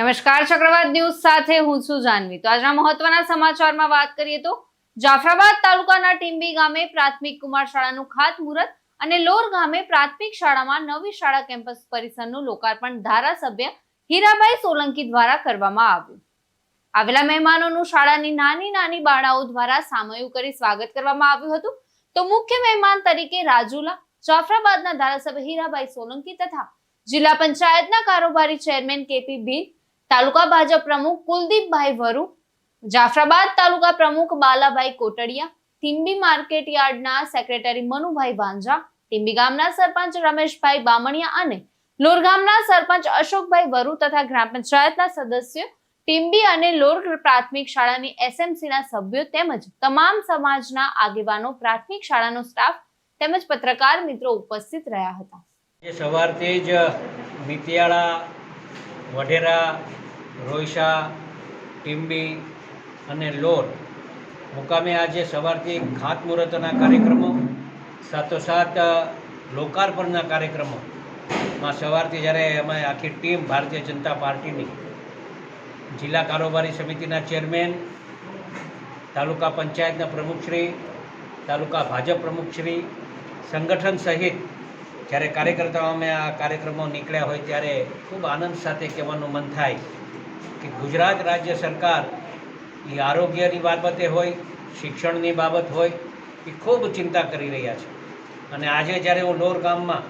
નમસ્કાર, ચક્રવાત ન્યૂઝ સાથે હું છું જાનવી. તો આજના મહત્વના સમાચારમાં વાત કરીએ તો જાફરાબાદ તાલુકાના ટીંબી ગામે પ્રાથમિક કુમાર શાળાનું ખાતમુહૂર્ત અને લોર ગામે પ્રાથમિક શાળામાં નવી શાળા કેમ્પસ પરિસરનું લોકાર્પણ ધારાસભ્ય હીરાભાઈ સોલંકી દ્વારા કરવામાં આવ્યું. આવેલા મહેમાનોનું શાળાની નાની નાની બાળાઓ દ્વારા સામયું કરી સ્વાગત કરવામાં આવ્યું હતું. તો મુખ્ય મહેમાન તરીકે રાજુલા, જાફરાબાદના ધારાસભ્ય હીરાભાઈ સોલંકી તથા જિલ્લા પંચાયતના કારોબારી ચેરમેન કેપી ભીલ તાલુકા ભાજપ પ્રમુખ કુલદીપભાઈ વરુ, જાફરાબાદ તાલુકા પ્રમુખ બાલાભાઈ કોટડિયા ટીમ્બી માર્કેટ યાર્ડના સેક્રેટરી મનુભાઈ ભાંજા ટીમ્બી ગામના સરપંચ રમેશભાઈ બામણિયા અને લોર સરપંચ અશોકભાઈ વરુ તથા ગ્રામ પંચાયતના સદસ્યો ટીમ્બી અને લોર પ્રાથમિક શાળાની એસએમસીના સભ્યો તેમજ તમામ સમાજના આગેવાનો, પ્રાથમિક શાળાનો સ્ટાફ તેમજ પત્રકાર મિત્રો ઉપસ્થિત રહ્યા હતા. સવારથી જ મિતિયાળા વઢેરા રોયસા ટીમ્બી અને લોર મુકામે આજે સવારથી ખાતમુહૂર્તના કાર્યક્રમો, સાથોસાથ લોકાર્પણના કાર્યક્રમોમાં સવારથી જ્યારે અમે આખી ટીમ ભારતીય જનતા પાર્ટીની જિલ્લા કારોબારી સમિતિના ચેરમેન, તાલુકા પંચાયતના પ્રમુખશ્રી, તાલુકા ભાજપ પ્રમુખશ્રી, સંગઠન સહિત જ્યારે કાર્યકર્તાઓ અમે આ કાર્યક્રમો નીકળ્યા હોય ત્યારે ખૂબ આનંદ સાથે કહેવાનું મન થાય કે ગુજરાત રાજ્ય સરકાર એ આરોગ્યની બાબતે હોય, શિક્ષણની બાબત હોય, એ ખૂબ ચિંતા કરી રહ્યા છે. અને આજે જ્યારે હું લોર ગામમાં,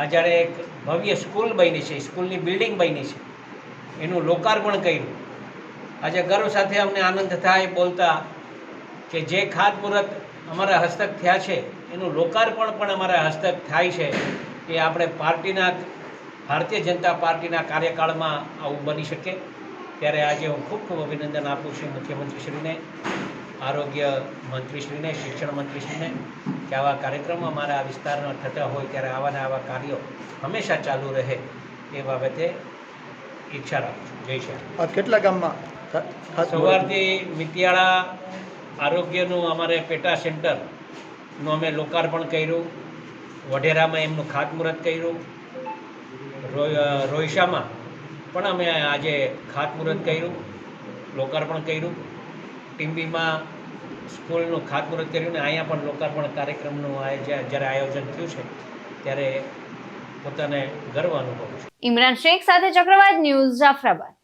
આ જ્યારે એક ભવ્ય સ્કૂલ બની છે, સ્કૂલની બિલ્ડિંગ બની છે, એનું લોકાર્પણ કર્યું. આજે ગર્વ સાથે અમને આનંદ થાય બોલતા કે જે ખાતમુહૂર્ત અમારા હસ્તક થયા છે એનું લોકાર્પણ પણ અમારા હસ્તક થાય છે એ આપણે પાર્ટીના ભારતીય જનતા પાર્ટીના કાર્યકાળમાં આવું બની શકે. ત્યારે આજે હું ખૂબ ખૂબ અભિનંદન આપું છું મુખ્યમંત્રીશ્રીને આરોગ્ય મંત્રીશ્રીને શિક્ષણ મંત્રીશ્રીને કે આવા કાર્યક્રમો અમારા વિસ્તારમાં થતા હોય ત્યારે આવા ને આવા કાર્યો હંમેશા ચાલુ રહે એ બાબતે ઈચ્છા રાખું છું. જય શ્રી કેટલા ગામમાં? સવારથી મિતિયાળા આરોગ્યનું અમારે પેટા સેન્ટરનું અમે લોકાર્પણ કર્યું, વઢેરામાં એમનું ખાતમુહૂર્ત કર્યું રોહિશામાં પણ અમે આજે ખાતમુહૂર્ત કર્યું, લોકાર્પણ કર્યું. ટીમ્બીમાં સ્કૂલનું ખાતમુહૂર્ત કર્યું ને અહીંયા પણ લોકાર્પણ કાર્યક્રમનું જ્યારે આયોજન થયું છે, ત્યારે પોતાને ગર્વ અનુભવું છું. ઇમરાન શેખ સાથે ચક્રવાત ન્યૂઝ જાફરાબાદ.